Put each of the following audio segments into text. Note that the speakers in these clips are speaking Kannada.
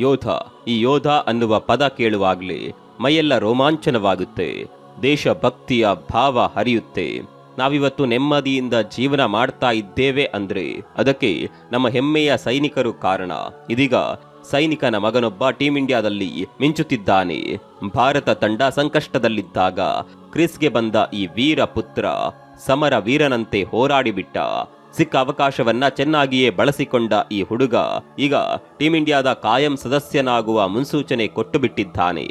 ಯೋಧ, ಈ ಯೋಧ ಅನ್ನುವ ಪದ ಕೇಳುವಾಗಲೇ ಮೈಯೆಲ್ಲ ರೋಮಾಂಚನವಾಗುತ್ತೆ. ದೇಶಭಕ್ತಿಯ ಭಾವ ಹರಿಯುತ್ತೆ. ನಾವಿವತ್ತು ನೆಮ್ಮದಿಯಿಂದ ಜೀವನ ಮಾಡ್ತಾ ಇದ್ದೇವೆ ಅಂದ್ರೆ ಅದಕ್ಕೆ ನಮ್ಮ ಹೆಮ್ಮೆಯ ಸೈನಿಕರು ಕಾರಣ. ಇದೀಗ ಸೈನಿಕನ ಮಗನೊಬ್ಬ ಟೀಂ ಇಂಡಿಯಾದಲ್ಲಿ ಮಿಂಚುತ್ತಿದ್ದಾನೆ. ಭಾರತ ತಂಡ ಸಂಕಷ್ಟದಲ್ಲಿದ್ದಾಗ ಕ್ರಿಸ್ಗೆ ಬಂದ ಈ ವೀರ ಪುತ್ರ ಸಮರ ವೀರನಂತೆ ಹೋರಾಡಿಬಿಟ್ಟ. ಸಿಕ್ಕ ಅವಕಾಶವನ್ನ ಚೆನ್ನಾಗಿಯೇ ಬಳಸಿಕೊಂಡ ಈ ಹುಡುಗ ಈಗ ಟೀಂ ಇಂಡಿಯಾದ ಕಾಯಂ ಸದಸ್ಯನಾಗುವ ಮುನ್ಸೂಚನೆ ಕೊಟ್ಟು ಬಿಟ್ಟಿದ್ದಾನೆ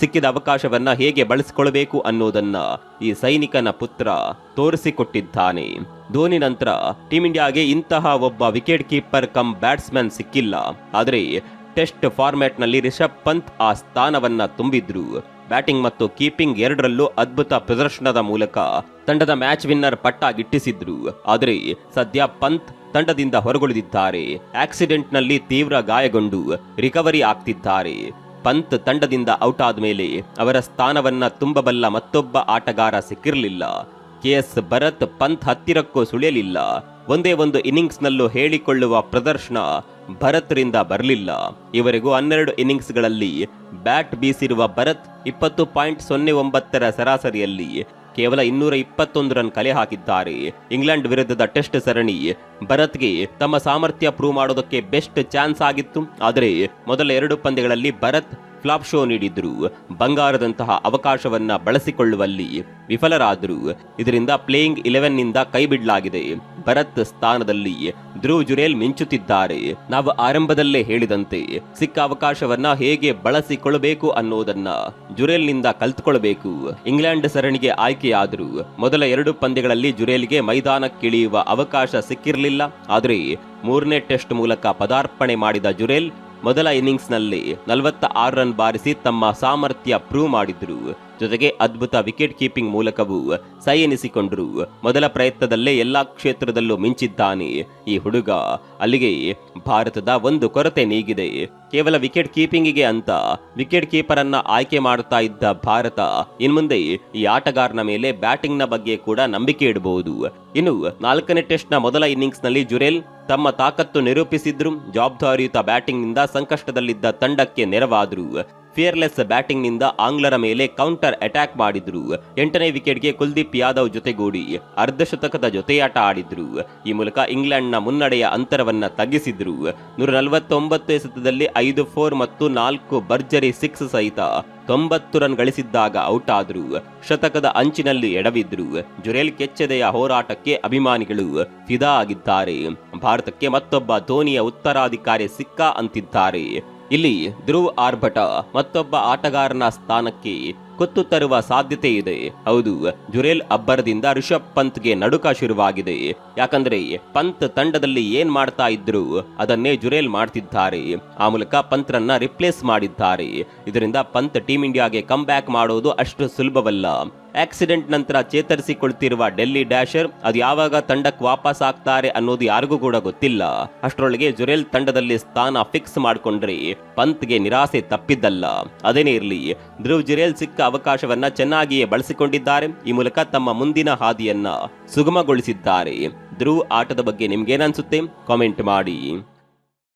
ಸಿಕ್ಕಿದ ಅವಕಾಶವನ್ನ ಹೇಗೆ ಬಳಸಿಕೊಳ್ಳಬೇಕು ಅನ್ನೋದನ್ನ ಈ ಸೈನಿಕನ ಪುತ್ರ ತೋರಿಸಿಕೊಟ್ಟಿದ್ದಾನೆ. ಧೋನಿ ನಂತರ ಟೀಂ ಇಂಡಿಯಾಗೆ ಇಂತಹ ಒಬ್ಬ ವಿಕೆಟ್ ಕೀಪರ್ ಕಮ್ ಬ್ಯಾಟ್ಸ್ಮನ್ ಸಿಕ್ಕಿಲ್ಲ. ಆದರೆ ಟೆಸ್ಟ್ ಫಾರ್ಮ್ಯಾಟ್ನಲ್ಲಿ ರಿಷಬ್ ಪಂತ್ ಆ ಸ್ಥಾನವನ್ನ ತುಂಬಿದ್ರು. ಬ್ಯಾಟಿಂಗ್ ಮತ್ತು ಕೀಪಿಂಗ್ ಎರಡರಲ್ಲೂ ಅದ್ಭುತ ಪ್ರದರ್ಶನದ ಮೂಲಕ ತಂಡದ ಮ್ಯಾಚ್ ವಿನ್ನರ್ ಪಟ್ಟ ಗಿಟ್ಟಿಸಿದ್ರು ಆದರೆ ಸದ್ಯ ಪಂತ್ ತಂಡದಿಂದ ಹೊರಗುಳಿದಿದ್ದಾರೆ. ಆಕ್ಸಿಡೆಂಟ್ನಲ್ಲಿ ತೀವ್ರ ಗಾಯಗೊಂಡು ರಿಕವರಿ ಆಗ್ತಿದ್ದಾರೆ. ಪಂತ್ ತಂಡದಿಂದ ಔಟ್ ಆದ್ಮೇಲೆ ಅವರ ಸ್ಥಾನವನ್ನ ತುಂಬಬಲ್ಲ ಮತ್ತೊಬ್ಬ ಆಟಗಾರ ಸಿಕ್ಕಿರಲಿಲ್ಲ. ಕೆಎಸ್ ಭರತ್ ಪಂತ್ ಹತ್ತಿರಕ್ಕೂ ಸುಳಿಯಲಿಲ್ಲ. ಒಂದೇ ಒಂದು ಇನ್ನಿಂಗ್ಸ್ನಲ್ಲೂ ಹೇಳಿಕೊಳ್ಳುವ ಪ್ರದರ್ಶನ ಭರತ್ರಿಂದ ಬರಲಿಲ್ಲ. ಇವರೆಗೂ ಹನ್ನೆರಡು ಇನ್ನಿಂಗ್ಸ್ಗಳಲ್ಲಿ ಬ್ಯಾಟ್ ಬೀಸಿರುವ ಭರತ್ ಇಪ್ಪತ್ತು ಪಾಯಿಂಟ್ ಸೊನ್ನೆ ಒಂಬತ್ತರ ಸರಾಸರಿಯಲ್ಲಿ ಕೇವಲ ಇನ್ನೂರ ಇಪ್ಪತ್ತೊಂದು ರನ್ ಕಲೆ ಹಾಕಿದ್ದಾರೆ. ಇಂಗ್ಲೆಂಡ್ ವಿರುದ್ಧದ ಟೆಸ್ಟ್ ಸರಣಿ ಭರತ್ಗೆ ತಮ್ಮ ಸಾಮರ್ಥ್ಯ ಪ್ರೂವ್ ಮಾಡೋದಕ್ಕೆ ಬೆಸ್ಟ್ ಚಾನ್ಸ್ ಆಗಿತ್ತು. ಆದರೆ ಮೊದಲ ಎರಡು ಪಂದ್ಯಗಳಲ್ಲಿ ಭರತ್ ಫ್ಲಾಪ್ ಶೋ ನೀಡಿದ್ರು ಬಂಗಾರದಂತಹ ಅವಕಾಶವನ್ನ ಬಳಸಿಕೊಳ್ಳುವಲ್ಲಿ ವಿಫಲರಾದರು. ಇದರಿಂದ ಪ್ಲೇಯಿಂಗ್ ಇಲೆವೆನ್ನಿಂದ ಕೈಬಿಡಲಾಗಿದೆ. ಭರತ್ ಸ್ಥಾನದಲ್ಲಿ ಧ್ರುವ್ ಜುರೇಲ್ ಮಿಂಚುತ್ತಿದ್ದಾರೆ. ನಾವು ಆರಂಭದಲ್ಲೇ ಹೇಳಿದಂತೆ ಸಿಕ್ಕ ಅವಕಾಶವನ್ನ ಹೇಗೆ ಬಳಸಿಕೊಳ್ಳಬೇಕು ಅನ್ನೋದನ್ನ ಜುರೇಲ್ನಿಂದ ಕಲ್ತ್ಕೊಳ್ಬೇಕು. ಇಂಗ್ಲೆಂಡ್ ಸರಣಿಗೆ ಆಯ್ಕೆಯಾದರು ಮೊದಲ ಎರಡು ಪಂದ್ಯಗಳಲ್ಲಿ ಜುರೇಲ್ಗೆ ಮೈದಾನಕ್ಕಿಳಿಯುವ ಅವಕಾಶ ಸಿಕ್ಕಿರಲಿಲ್ಲ. ಆದರೆ ಮೂರನೇ ಟೆಸ್ಟ್ ಮೂಲಕ ಪದಾರ್ಪಣೆ ಮಾಡಿದ ಜುರೇಲ್ ಮೊದಲ ಇನ್ನಿಂಗ್ಸ್ನಲ್ಲಿ ನಲವತ್ತ ಆರು ರನ್ ಬಾರಿಸಿ ತಮ್ಮ ಸಾಮರ್ಥ್ಯ ಪ್ರೂವ್ ಮಾಡಿದ್ರು. ಜೊತೆಗೆ ಅದ್ಭುತ ವಿಕೆಟ್ ಕೀಪಿಂಗ್ ಮೂಲಕವೂ ಸೈ ಎನಿಸಿಕೊಂಡ್ರು. ಮೊದಲ ಪ್ರಯತ್ನದಲ್ಲೇ ಎಲ್ಲಾ ಕ್ಷೇತ್ರದಲ್ಲೂ ಮಿಂಚಿದ್ದಾನೆ. ಈ ಹುಡುಗ ಅಲ್ಲಿಗೆ ಭಾರತದ ಒಂದು ಕೊರತೆ ನೀಗಿದೆ. ಕೇವಲ ವಿಕೆಟ್ ಕೀಪಿಂಗಿಗೆ ಅಂತ ವಿಕೆಟ್ ಕೀಪರ್ ಅನ್ನ ಆಯ್ಕೆ ಮಾಡುತ್ತಾ ಇದ್ದ ಭಾರತ ಇನ್ಮುಂದೆ ಈ ಆಟಗಾರನ ಮೇಲೆ ಬ್ಯಾಟಿಂಗ್ನ ಬಗ್ಗೆ ಕೂಡ ನಂಬಿಕೆ ಇಡಬಹುದು. ಇನ್ನು ನಾಲ್ಕನೇ ಟೆಸ್ಟ್ನ ಮೊದಲ ಇನ್ನಿಂಗ್ಸ್ನಲ್ಲಿ ಜುರೇಲ್ ತಮ್ಮ ತಾಕತ್ತು ನಿರೂಪಿಸಿದ್ರು. ಜವಾಬ್ದಾರಿಯುತ ಬ್ಯಾಟಿಂಗ್ನಿಂದ ಸಂಕಷ್ಟದಲ್ಲಿದ್ದ ತಂಡಕ್ಕೆ ನೆರವಾದ್ರು. ಫಿಯರ್ಲೆಸ್ ಬ್ಯಾಟಿಂಗ್ನಿಂದ ಆಂಗ್ಲರ ಮೇಲೆ ಕೌಂಟರ್ ಅಟ್ಯಾಕ್ ಮಾಡಿದ್ರು. ಎಂಟನೇ ವಿಕೆಟ್ಗೆ ಕುಲ್ದೀಪ್ ಯಾದವ್ ಜೊತೆಗೂಡಿ ಅರ್ಧಶತಕದ ಜೊತೆಯಾಟ ಆಡಿದ್ರು. ಈ ಮೂಲಕ ಇಂಗ್ಲೆಂಡ್ನ ಮುನ್ನಡೆಯ ಅಂತರವನ್ನ ತಗ್ಗಿಸಿದ್ರು. ನೂರ ನಲವತ್ತೊಂಬತ್ತು ಎಸೆತದಲ್ಲಿ ಐದು ಫೋರ್ ಮತ್ತು ನಾಲ್ಕು ಭರ್ಜರಿ ಸಿಕ್ಸ್ ಸಹಿತ ತೊಂಬತ್ತು ರನ್ ಗಳಿಸಿದ್ದಾಗ ಔಟ್ ಆದ್ರು. ಶತಕದ ಅಂಚಿನಲ್ಲಿ ಎಡವಿದ್ರು. ಜುರೇಲ್ ಕೆಚ್ಚೆದೆಯ ಹೋರಾಟಕ್ಕೆ ಅಭಿಮಾನಿಗಳು ಫಿದಾ ಆಗಿದ್ದಾರೆ. ಭಾರತಕ್ಕೆ ಮತ್ತೊಬ್ಬ ಧೋನಿಯ ಉತ್ತರಾಧಿಕಾರಿ ಸಿಕ್ಕ ಅಂತಿದ್ದಾರೆ. ಇಲ್ಲಿ ಧ್ರುವ್ ಆರ್ಭಟ ಮತ್ತೊಬ್ಬ ಆಟಗಾರನ ಸ್ಥಾನಕ್ಕೆ ಕುತ್ತು ತರುವ ಸಾಧ್ಯತೆ ಇದೆ. ಹೌದು, ಜುರೇಲ್ ಅಬ್ಬರದಿಂದ ರಿಷಬ್ ಪಂತ್ಗೆ ನಡುಕ ಶುರುವಾಗಿದೆ. ಯಾಕಂದ್ರೆ ಪಂತ್ ತಂಡದಲ್ಲಿ ಏನ್ ಮಾಡ್ತಾ ಇದ್ರು ಅದನ್ನೇ ಜುರೇಲ್ ಮಾಡ್ತಿದ್ದಾರೆ. ಆ ಮೂಲಕ ಪಂತ್ರನ್ನ ರಿಪ್ಲೇಸ್ ಮಾಡಿದ್ದಾರೆ. ಇದರಿಂದ ಪಂತ್ ಟೀಂ ಇಂಡಿಯಾಗೆ ಕಮ್ ಬ್ಯಾಕ್ ಮಾಡೋದು ಅಷ್ಟು ಸುಲಭವಲ್ಲ. ಆಕ್ಸಿಡೆಂಟ್ ನಂತರ ಚೇತರಿಸಿಕೊಳ್ತಿರುವ ಡೆಲ್ಲಿ ಡ್ಯಾಶರ್, ಅದು ಯಾವಾಗ ತಂಡಕ್ಕೆ ವಾಪಸ್ ಆಗ್ತಾರೆ ಅನ್ನೋದು ಯಾರಿಗೂ ಕೂಡ ಗೊತ್ತಿಲ್ಲ. ಅಷ್ಟರೊಳಗೆ ಜುರೇಲ್ ತಂಡದಲ್ಲಿ ಸ್ಥಾನ ಫಿಕ್ಸ್ ಮಾಡ್ಕೊಂಡ್ರಿ ಪಂತ್ಗೆ ನಿರಾಸೆ ತಪ್ಪಿದ್ದಲ್ಲ. ಅದೇನೇ ಇರಲಿ, ಧ್ರುವ್ ಜುರೇಲ್ ಸಿಕ್ಕ ಅವಕಾಶವನ್ನ ಚೆನ್ನಾಗಿಯೇ ಬಳಸಿಕೊಂಡಿದ್ದಾರೆ. ಈ ಮೂಲಕ ತಮ್ಮ ಮುಂದಿನ ಹಾದಿಯನ್ನ ಸುಗಮಗೊಳಿಸಿದ್ದಾರೆ. ಧ್ರುವ್ ಆಟದ ಬಗ್ಗೆ ನಿಮ್ಗೇನನ್ಸುತ್ತೆ ಕಾಮೆಂಟ್ ಮಾಡಿ.